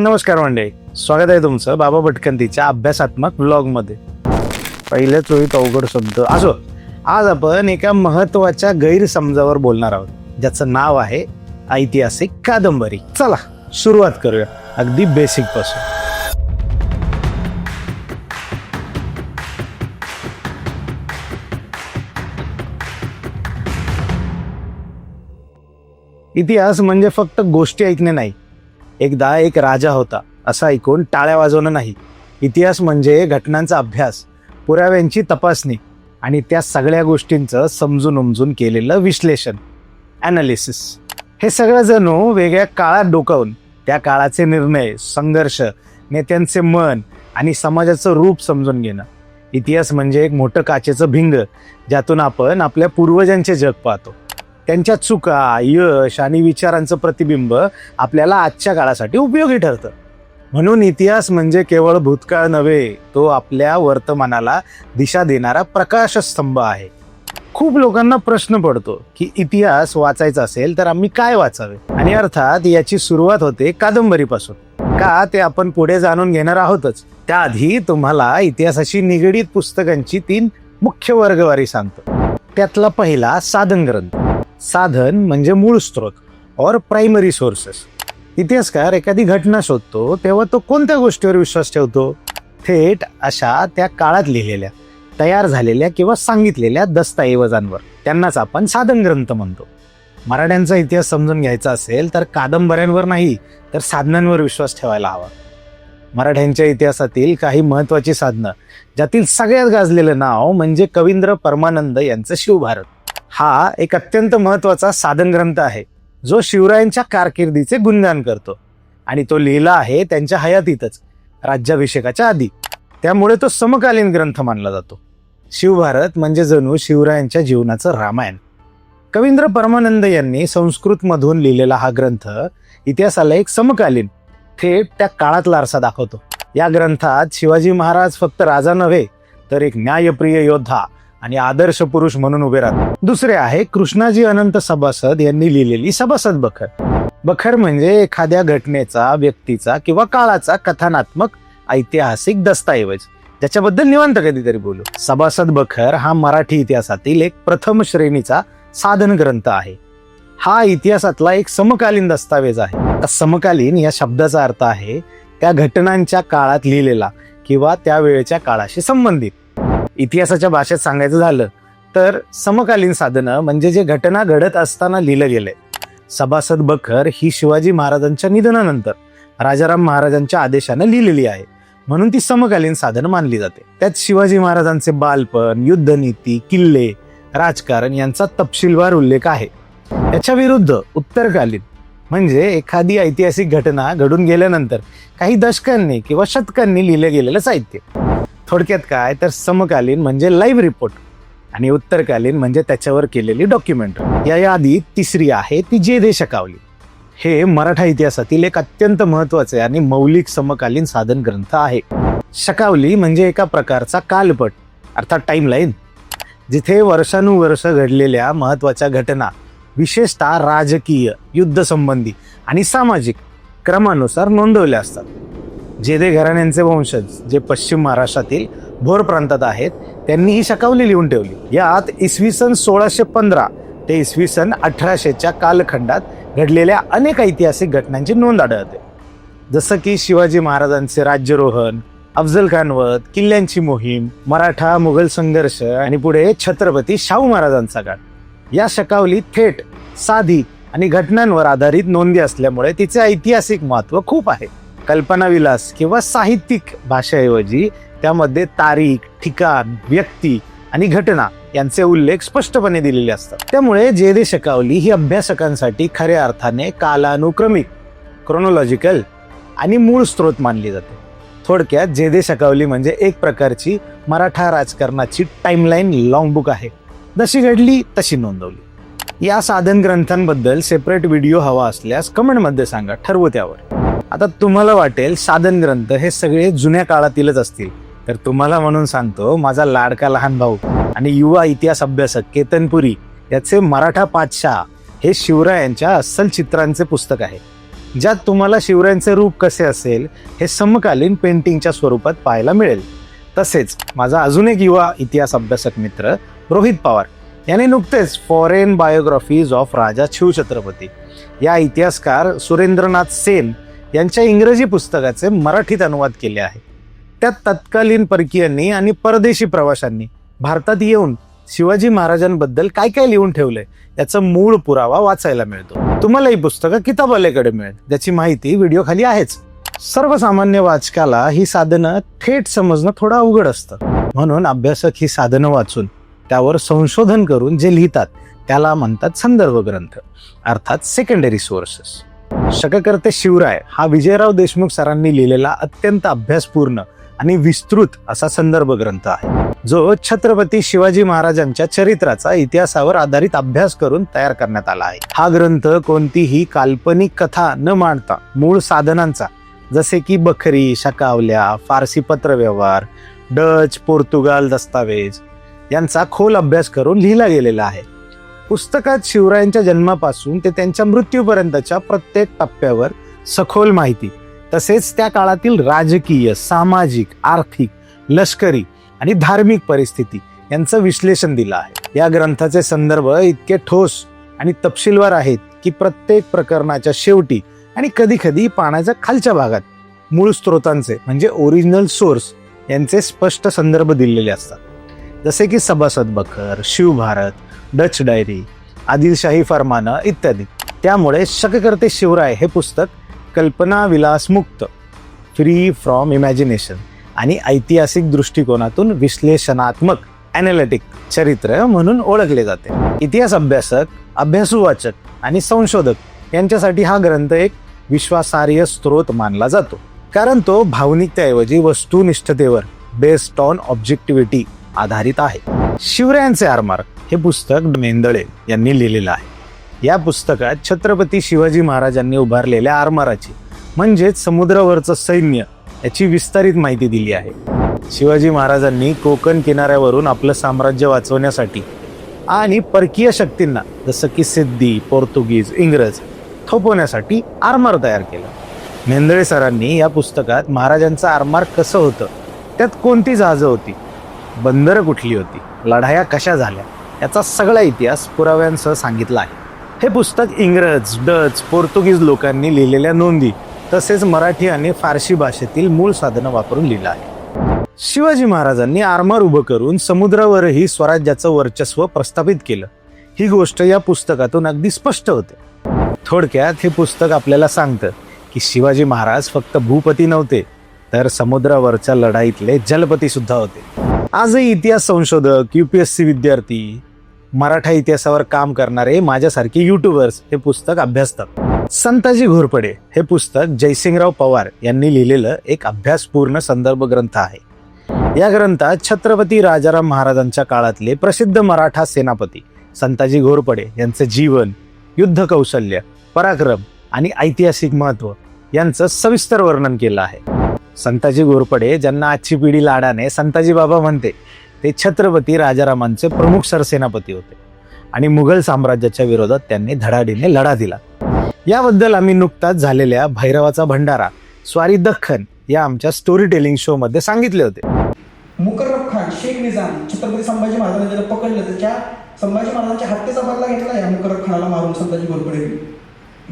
नमस्कार मंडळी. स्वागत आहे तुमचं बाबा भटकंतीच्या अभ्यासात्मकमध्ये पहिल्या चोळीत अवघड शब्द. असो आज आपण एका महत्त्वाच्या गैरसमजावर बोलणार आहोत. ज्याचं नाव आहे ऐतिहासिक कादंबरी. चला सुरुवात करूया. अगदी बेसिकपासून. इतिहास म्हणजे फक्त गोष्टी ऐकणे नाही एकदा एक राजा होता असं ऐकून टाळ्या वाजवणं नाही. इतिहास म्हणजे घटनांचा अभ्यास पुराव्यांची तपासणी आणि त्या सगळ्या गोष्टींचं समजून उमजून केलेलं विश्लेषण ॲनालिसिस हे सगळं जणू वेगळ्या काळात डोकावून त्या काळाचे निर्णय संघर्ष नेत्यांचे मन आणि समाजाचं रूप समजून घेणं. इतिहास म्हणजे एक मोठं काचेचं भिंग ज्यातून आपण आपल्या पूर्वजांचे जग पाहतो. त्यांच्या चुका यश आणि विचारांचं प्रतिबिंब आपल्याला आजच्या काळासाठी उपयोगी ठरतं. म्हणून इतिहास म्हणजे केवळ भूतकाळ नव्हे तो आपल्या वर्तमानाला दिशा देणारा प्रकाशस्तंभ आहे. खूप लोकांना प्रश्न पडतो की इतिहास वाचायचा असेल तर आम्ही काय वाचावे? आणि अर्थात याची सुरुवात होते कादंबरीपासून. का ते आपण पुढे जाणून घेणार आहोतच. त्याआधी तुम्हाला इतिहासाशी निगडीत पुस्तकांची तीन मुख्य वर्गवारी सांगतो. त्यातला पहिला साधन ग्रंथ. साधन म्हणजे मूळ स्रोत और प्रायमरी सोर्सेस इतिहासकार एखादी घटना शोधतो तेव्हा तो कोणत्या गोष्टीवर विश्वास ठेवतो? थेट अशा त्या काळात लिहिलेल्या तयार झालेल्या किंवा सांगितलेल्या दस्तऐवजांवर. त्यांनाच आपण साधन ग्रंथ म्हणतो. मराठ्यांचा इतिहास समजून घ्यायचा असेल तर कादंबऱ्यांवर नाही तर साधनांवर विश्वास ठेवायला हवा. मराठ्यांच्या इतिहासातील काही महत्वाची साधनं ज्यातील सगळ्यात गाजलेलं नाव म्हणजे कवींद्र परमानंद यांचं शिवभारत. हा एक अत्यंत महत्त्वाचा साधन ग्रंथ आहे. जो शिवरायांच्या कारकिर्दीचे गुणगान करतो. आणि तो लिहिला आहे त्यांच्या हयातीतच राज्याभिषेकाच्या आधी. त्यामुळे तो समकालीन ग्रंथ मानला जातो. शिवभारत म्हणजे जणू शिवरायांच्या जीवनाचं रामायण. कवींद्र परमानंद यांनी संस्कृतमधून लिहिलेला हा ग्रंथ इतिहासाला एक समकालीन थेट त्या काळातला आरसा दाखवतो. या ग्रंथात शिवाजी महाराज फक्त राजा नव्हे तर एक न्यायप्रिय योद्धा आणि आदर्श पुरुष म्हणून उभे राहतात. दुसरे आहे कृष्णाजी अनंत सभासद यांनी लिहिलेली सभासद बखर. बखर म्हणजे एखाद्या घटनेचा व्यक्तीचा किंवा काळाचा कथनात्मक ऐतिहासिक दस्तऐवज. ज्याच्याबद्दल निवांत कधीतरी बोलू. सभासद बखर हा मराठी इतिहासातील एक प्रथम श्रेणीचा साधन ग्रंथ आहे. हा इतिहासातला एक समकालीन दस्तावेज आहे. समकालीन या शब्दाचा अर्थ आहे त्या घटनांच्या काळात लिहिलेला किंवा त्या वेळेच्या काळाशी संबंधित. इतिहासाच्या भाषेत सांगायचं झालं तर समकालीन साधनं म्हणजे जे घटना घडत असताना लिहिलं गेलंय. सभासद बखर ही शिवाजी महाराजांच्या निधनानंतर राजाराम महाराजांच्या आदेशानं लिहिलेली आहे. म्हणून ती समकालीन साधन मानली जाते. त्यात शिवाजी महाराजांचे बालपण युद्धनीती किल्ले राजकारण यांचा तपशीलवार उल्लेख आहे. याच्या विरुद्ध उत्तरकालीन म्हणजे एखादी ऐतिहासिक घटना घडून गेल्यानंतर काही दशकांनी किंवा शतकांनी लिहिलं गेलेलं साहित्य. थोडक्यात काय तर समकालीन म्हणजे लाईव्ह रिपोर्ट आणि उत्तरकालीन म्हणजे त्याच्यावर केलेली डॉक्युमेंटरी या यादीत तिसरी आहे ती जे दे शकावली. हे मराठा इतिहासातील एक अत्यंत महत्त्वाचे आणि मौलिक समकालीन साधन ग्रंथ आहे. शकावली म्हणजे एका प्रकारचा कालपट अर्थात टाईमलाईन जिथे वर्षानुवर्ष घडलेल्या महत्त्वाच्या घटना विशेषतः राजकीय युद्धसंबंधी आणि सामाजिक क्रमानुसार नोंदवल्या असतात. जेदे घराण्यांचे वंशज जे पश्चिम महाराष्ट्रातील भोर प्रांतात आहेत त्यांनी ही शकावली लिहून ठेवली. यात इसवी सन सोळाशे पंधरा ते इसवी सन अठराशेच्या कालखंडात घडलेल्या अनेक ऐतिहासिक घटनांची नोंद आढळते. जसं की शिवाजी महाराजांचे राज्यरोहण अफजल खानवत किल्ल्यांची मोहीम मराठा मुघल संघर्ष आणि पुढे छत्रपती शाहू महाराजांचा काळ. या शकावली थेट साधी आणि घटनांवर आधारित नोंदी असल्यामुळे तिचे ऐतिहासिक महत्त्व खूप आहे. कल्पनाविलास किंवा साहित्यिक भाषेऐवजी त्यामध्ये तारीख ठिकाण व्यक्ती आणि घटना यांचे उल्लेख स्पष्टपणे दिलेले असतात. त्यामुळे जे दे शकावली ही अभ्यासकांसाठी खऱ्या अर्थाने कालानुक्रमिक क्रोनॉलॉजिकल आणि मूळ स्रोत मानली जाते. थोडक्यात जे दे शकावली म्हणजे एक प्रकारची मराठा राजकारणाची टाईमलाईन लॉंगबुक आहे. जशी घडली तशी नोंदवली. या साधन ग्रंथांबद्दल सेपरेट व्हिडिओ हवा असल्यास कमेंटमध्ये सांगा. ठरवू त्यावर. आता तुम्हाला वाटेल साधन ग्रंथ हे सगळे जुन्या काळातीलच असतील. तर तुम्हाला म्हणून सांगतो माझा लाडका लहान भाऊ आणि युवा इतिहास अभ्यासक केतनपुरी याचे मराठा पातशाह हे शिवरायांच्या अस्सल चित्रांचे पुस्तक आहे. ज्यात तुम्हाला शिवरायांचे रूप कसे असेल हे समकालीन पेंटिंगच्या स्वरूपात पाहायला मिळेल. तसेच माझा अजून एक युवा इतिहास अभ्यासक मित्र रोहित पवार याने नुकतेच foreign biographies of Raja Shivchhatrapati. या इतिहासकार सुरेंद्रनाथ सेन यांच्या इंग्रजी पुस्तकाचे मराठीत अनुवाद केले आहे. त्यात तत्कालीन परकीयांनी आणि परदेशी प्रवाशांनी भारतात येऊन शिवाजी महाराजांबद्दल काय काय लिहून ठेवलंय याचा मूळ पुरावा वाचायला मिळतो. तुम्हाला ही पुस्तकं किताबालेकडे मिळेल ज्याची माहिती व्हिडिओ खाली आहेच. सर्वसामान्य वाचकाला ही साधनं थेट समजणं थोडं अवघड असतं. म्हणून अभ्यासक ही साधनं वाचून त्यावर संशोधन करून जे लिहितात त्याला म्हणतात संदर्भ ग्रंथ अर्थात सेकंडरी सोर्सेस शककर्ते शिवराय हा विजयराव देशमुख सरांनी लिहिलेला अत्यंत अभ्यासपूर्ण आणि विस्तृत असा संदर्भ ग्रंथ आहे. जो छत्रपती शिवाजी महाराजांच्या चरित्राचा इतिहासावर आधारित अभ्यास करून तयार करण्यात आला आहे. हा ग्रंथ कोणतीही काल्पनिक कथा न मांडता मूळ साधनांचा जसे की बखरी शकावल्या फारसी पत्रव्यवहार डच पोर्तुगाल दस्तावेज यांचा खोल अभ्यास करून लिहिला गेलेला आहे. पुस्तकात शिवरायांच्या जन्मापासून ते त्यांच्या मृत्यूपर्यंतच्या प्रत्येक टप्प्यावर सखोल माहिती. तसेच त्या काळातील राजकीय सामाजिक आर्थिक लष्करी आणि धार्मिक परिस्थिती यांचं विश्लेषण दिलं आहे. या ग्रंथाचे संदर्भ इतके ठोस आणि तपशीलवार आहेत की प्रत्येक प्रकरणाच्या शेवटी आणि कधी कधी पाण्याच्या खालच्या भागात मूळ स्रोतांचे म्हणजे ओरिजिनल सोर्स यांचे स्पष्ट संदर्भ दिलेले असतात. जसे की सभासद बखर शिवभारत डच डायरी आदिलशाही फरमानं इत्यादी. त्यामुळे शककर्ते शिवराय हे पुस्तक कल्पना विलासमुक्त फ्री फ्रॉम इमॅजिनेशन आणि ऐतिहासिक दृष्टिकोनातून विश्लेषणात्मक अॅनालिटिक चरित्र म्हणून ओळखले जाते. इतिहास अभ्यासक अभ्यासू वाचक आणि संशोधक यांच्यासाठी हा ग्रंथ एक विश्वासार्ह स्रोत मानला जातो. कारण तो भावनिकतेऐवजी वस्तुनिष्ठतेवर बेस्ड ऑन ऑब्जेक्टिव्हिटी आधारित आहे. शिवरायांचे आरमार्क हे पुस्तक मेंदळे यांनी लिहिलेलं आहे. या पुस्तकात छत्रपती शिवाजी महाराजांनी उभारलेल्या आरमाराची म्हणजेच समुद्रावरचं सैन्य याची विस्तारित माहिती दिली आहे. शिवाजी महाराजांनी कोकण किनाऱ्यावरून आपलं साम्राज्य वाचवण्यासाठी आणि परकीय शक्तींना जसं की सिद्धी पोर्तुगीज इंग्रज थोपवण्यासाठी आरमार तयार केला. मेंदळे सरांनी या पुस्तकात महाराजांचं आरमार कसं होतं त्यात कोणती जहाजं होती बंदरं कुठली होती लढाया कशा झाल्या याचा सगळा इतिहास पुराव्यांसह सांगितला आहे. हे पुस्तक इंग्रज डच पोर्तुगीज लोकांनी लिहिलेल्या नोंदी तसेच मराठी आणि फारसी भाषेतील मूळ साधनं वापरून लिहिलं आहे. शिवाजी महाराजांनी आरमार उभं करून समुद्रावरही स्वराज्याचं वर्चस्व प्रस्थापित केलं. ही गोष्ट या पुस्तकातून अगदी स्पष्ट होते. थोडक्यात हे पुस्तक आपल्याला सांगतं की शिवाजी महाराज फक्त भूपती नव्हते तर समुद्रावरच्या लढाईतले जलपती सुद्धा होते. आजही इतिहास संशोधक यू पी एस सी विद्यार्थी मराठा इतिहासावर काम करणारे माझ्यासारखे युट्यूबर्स हे पुस्तक अभ्यासतात. संताजी घोरपडे हे पुस्तक जयसिंगराव पवार यांनी लिहिलेलं एक अभ्यासपूर्ण संदर्भ ग्रंथ आहे. या ग्रंथात छत्रपती राजाराम महाराजांच्या काळातले प्रसिद्ध मराठा सेनापती संताजी घोरपडे यांचं जीवन युद्ध कौशल्य पराक्रम आणि ऐतिहासिक महत्त्व यांचं सविस्तर वर्णन केलं आहे. संताजी घोरपडे ज्यांना आजची पिढी लाडाने संताजी बाबा म्हणते ते छत्रपती राजारामांचे प्रमुख सरसेनापती होते. आणि मुघल साम्राज्याच्या विरोधात त्यांनी धडाडीने लढा दिला. याबद्दल आम्ही नुकताच झालेल्या भैरवाचा भंडारा स्वारी दख्खन या आमच्या स्टोरी टेलिंग शो मध्ये सांगितले होते. मुकर्रब खान शेख निजाम छत्रपती संभाजी महाराजांनी ज्याला पकडलं त्याच्या संभाजी महाराजांच्या हत्येचा बदला घेतला या मुकर्रब खानाला मारून संताजी घोरपडे.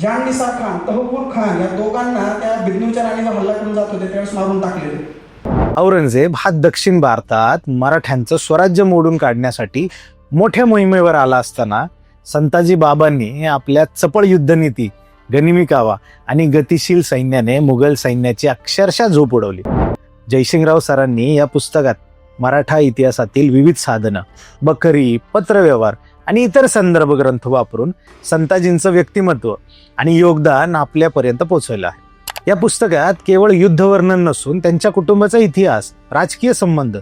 जान निसा खान तहपूर खान या दोघांना त्या बिदनूच्या राणीचा हल्ला करून जात होते त्यावेळेस मारून टाकलेले. औरंगजेब हा दक्षिण भारतात मराठ्यांचं स्वराज्य मोडून काढण्यासाठी मोठ्या मोहिमेवर आला असताना संताजी बाबांनी आपल्या चपळ युद्धनीती गनिमी कावा आणि गतिशील सैन्याने मुघल सैन्याची अक्षरशः झोप उडवली. जयसिंगराव सरांनी या पुस्तकात मराठा इतिहासातील विविध साधनं बकरी पत्रव्यवहार आणि इतर संदर्भ ग्रंथ वापरून संताजींचं व्यक्तिमत्व आणि योगदान आपल्यापर्यंत पोहोचवलं आहे. या पुस्तकात केवळ युद्धवर्णन नसून त्यांच्या कुटुंबाचा इतिहास राजकीय संबंध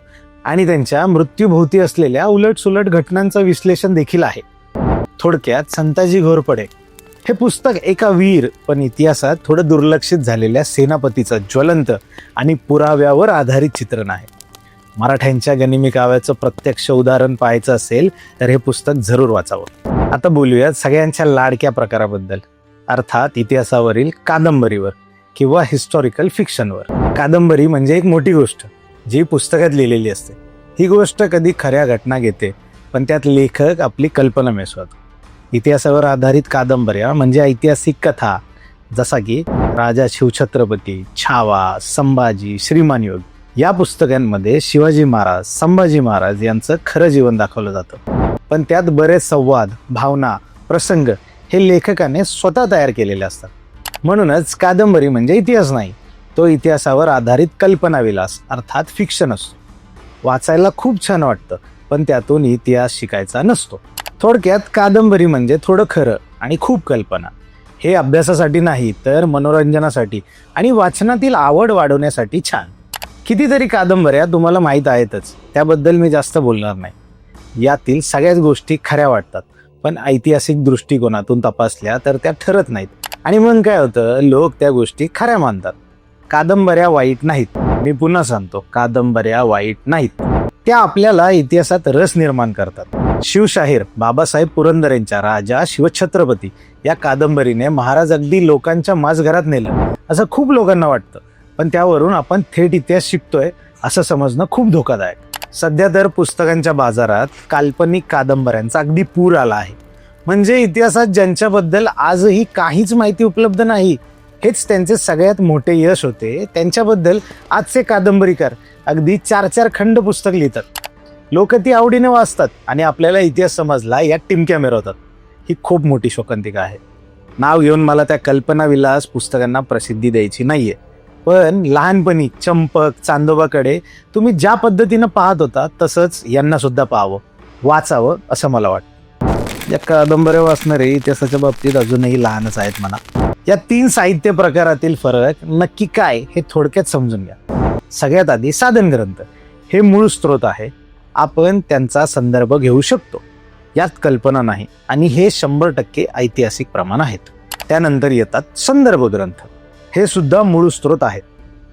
आणि त्यांच्या मृत्यूभोवती असलेल्या उलटसुलट घटनांचं विश्लेषण देखील आहे. थोडक्यात संताजी घोरपडे हे पुस्तक एका वीर पण इतिहासात थोडं दुर्लक्षित झालेल्या सेनापतीचं ज्वलंत आणि पुराव्यावर आधारित चित्रण आहे. मराठ्यांच्या गनिमी काव्याचं प्रत्यक्ष उदाहरण पाहायचं असेल तर हे पुस्तक जरूर वाचावं. आता बोलूयात सगळ्यांच्या लाडक्या प्रकाराबद्दल अर्थात इतिहासावरील कादंबरीवर. किंवा हिस्टॉरिकल फिक्शनवर कादंबरी म्हणजे एक मोठी गोष्ट जी पुस्तकात लिहिलेली असते. ही गोष्ट कधी खऱ्या घटना घेते पण त्यात लेखक आपली कल्पना मिसळतो. इतिहासावर आधारित कादंबऱ्या म्हणजे ऐतिहासिक कथा जसा की राजा शिवछत्रपती छावा संभाजी श्रीमान योग या पुस्तकांमध्ये शिवाजी महाराज संभाजी महाराज यांचं खरं जीवन दाखवलं जातं. पण त्यात बरेच संवाद भावना प्रसंग हे लेखकाने स्वतः तयार केलेले असतात. म्हणूनच कादंबरी म्हणजे इतिहास नाही. तो इतिहासावर आधारित कल्पना विलास अर्थात फिक्शन असतो. वाचायला खूप छान वाटतं पण त्यातून इतिहास शिकायचा नसतो. थोडक्यात कादंबरी म्हणजे थोडं खरं आणि खूप कल्पना. हे अभ्यासासाठी नाही तर मनोरंजनासाठी आणि वाचनातील आवड वाढवण्यासाठी छान. कितीतरी कादंबऱ्या तुम्हाला माहीत आहेतच त्याबद्दल मी जास्त बोलणार नाही. यातील सगळ्याच गोष्टी खऱ्या वाटतात पण ऐतिहासिक दृष्टिकोनातून तपासल्या तर त्या ठरत नाहीत. आणि मग काय होतं? लोक त्या गोष्टी खऱ्या मानतात. कादंबऱ्या वाईट नाहीत. मी पुन्हा सांगतो कादंबऱ्या वाईट नाहीत. त्या आपल्याला इतिहासात रस निर्माण करतात. शिवशाहीर बाबासाहेब पुरंदर यांच्या राजा शिवछत्रपती या कादंबरीने महाराज अगदी लोकांच्या माझघरात नेलं. असं खूप लोकांना वाटतं. पण त्यावरून आपण थेट इतिहास शिकतोय असं समजणं खूप धोकादायक. सध्या तर पुस्तकांच्या बाजारात काल्पनिक कादंबऱ्यांचा अगदी पूर आला आहे. म्हणजे इतिहासात ज्यांच्याबद्दल आजही काहीच माहिती उपलब्ध नाही हेच त्यांचे सगळ्यात मोठे यश होते. त्यांच्याबद्दल आजचे कादंबरीकार अगदी चार चार खंड पुस्तक लिहितात. लोक ती आवडीने वाचतात आणि आपल्याला इतिहास समजला या टिमक्या मिरवतात ही खूप मोठी शोकांतिका आहे. नाव घेऊन मला त्या कल्पना विलास पुस्तकांना प्रसिद्धी द्यायची नाहीये. पण लहानपणी चंपक चांदोबाकडे तुम्ही ज्या पद्धतीनं पाहत होता तसंच यांना सुद्धा पाहावं वाचावं असं मला वाटतं. या कादंबऱ्या वाचणारे इतिहासाच्या बाबतीत अजूनही लहानच आहेत म्हणा. या तीन साहित्य प्रकारातील फरक नक्की काय हे थोडक्यात समजून घ्या. सगळ्यात आधी साधन ग्रंथ. हे मूळ स्रोत आहे. आपण त्यांचा संदर्भ घेऊ शकतो. यात कल्पना नाही आणि हे शंभर टक्के ऐतिहासिक प्रमाण आहेत. त्यानंतर येतात संदर्भ ग्रंथ. हे सुद्धा मूळ स्रोत आहेत.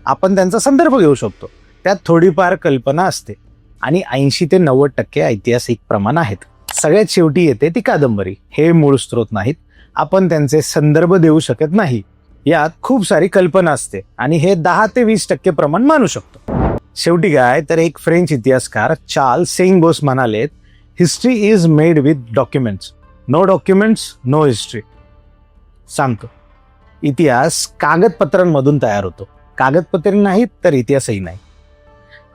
आपण त्यांचा संदर्भ घेऊ शकतो. त्यात थोडीफार कल्पना असते आणि ऐंशी ते नव्वद टक्के ऐतिहासिक प्रमाण आहेत. सगळ्यात शेवटी येते ती कादंबरी. हे मूळ स्रोत नाहीत. आपण त्यांचे संदर्भ देऊ शकत नाही. यात खूप सारी कल्पना असते आणि हे दहा ते वीस टक्के प्रमाण मानू शकतो. शेवटी काय तर एक फ्रेंच इतिहासकार चार्ल सेंग बोस म्हणालेत history is made with documents no documents no history सांगतो. इतिहास कागदपत्रांमधून तयार होतो. कागदपत्रे नाहीत तर इतिहासही नाही.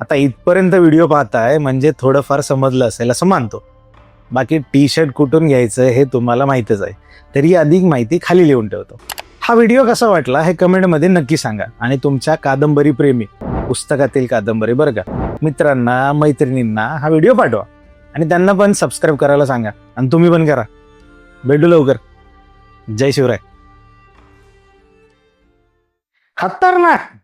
आता इथपर्यंत व्हिडिओ पाहताय म्हणजे थोडंफार समजलं असेल असं मानतो. बाकी टी शर्ट कुठून घ्यायचं हे तुम्हाला माहीतच आहे. तरी अधिक माहिती खाली लिहून ठेवतो. हा व्हिडिओ कसा वाटला हे कमेंटमध्ये नक्की सांगा आणि तुमच्या कादंबरी प्रेमी पुस्तकातील कादंबरी बरं का. मित्रांना मैत्रिणींना हा व्हिडिओ पाठवा आणि त्यांना पण सबस्क्राईब करायला सांगा आणि तुम्ही पण करा. भेटू लवकर. जय शिवराय. खतरनाक!